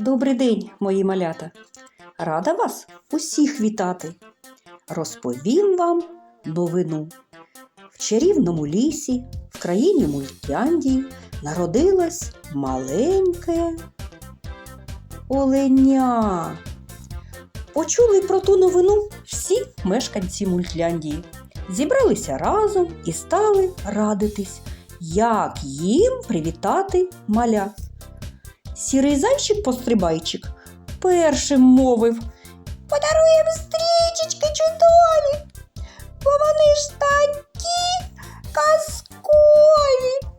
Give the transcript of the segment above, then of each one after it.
Добрий день, мої малята! Рада вас усіх вітати. Розповім вам новину. В чарівному лісі, в країні Мультяндії, народилось маленьке оленя. Почули про ту новину всі мешканці Мультляндії. Зібралися разом і стали радитись, як їм привітати маля. Сірий зайчик-пострибайчик першим мовив Подаруємо стрічечки чудові, бо вони ж такі казкові.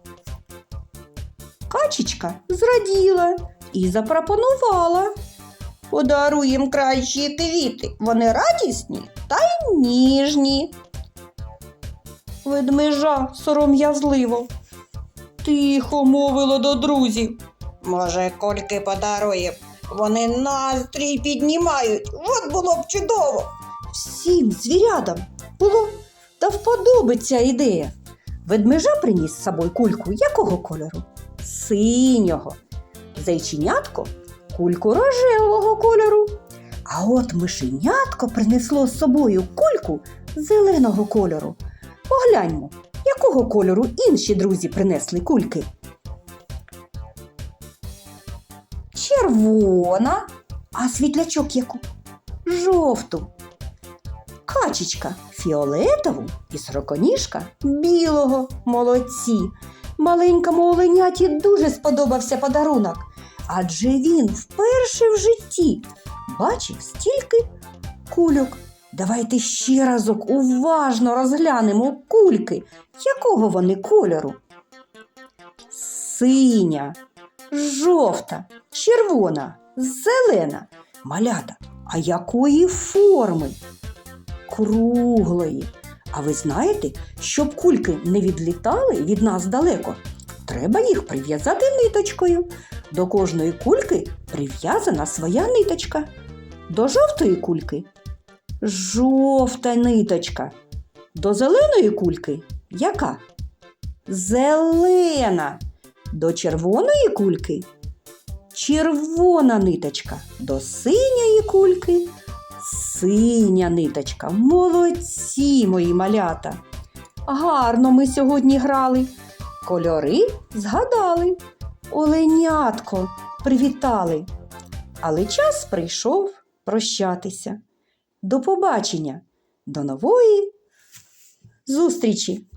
Качечка зраділа і запропонувала. Подаруємо кращі квіти, вони радісні та й ніжні. Ведмежа сором'язливо. Тихо мовило до друзів. Може, кольки подарує. Вони настрій піднімають. От було б чудово. Всім звірядам було та вподоби ця ідея. Ведмежа приніс з собою кульку якого кольору? Синього. Зайченятко кульку рожевого кольору. А от мишенятко принесло з собою кульку зеленого кольору. Погляньмо, якого кольору інші друзі принесли кульки. Червона, а світлячок яку? Жовту. Качечка фіолетову і сороконіжка білого. Молодці. Маленькому оленяті дуже сподобався подарунок, адже він вперше в житті бачив стільки кульок. Давайте ще разок уважно розглянемо кульки, якого вони кольору. Синя, жовта, червона, зелена, малята. А якої форми? Круглої. А ви знаєте, щоб кульки не відлітали від нас далеко, треба їх прив'язати ниточкою. До кожної кульки прив'язана своя ниточка. До жовтої кульки жовта ниточка. До зеленої кульки яка? Зелена. До червоної кульки червона ниточка. До синьої кульки синя ниточка. Молодці, мої малята. Гарно ми сьогодні грали. Кольори згадали. Оленятко привітали. Але час прийшов прощатися. До побачення, до нової зустрічі!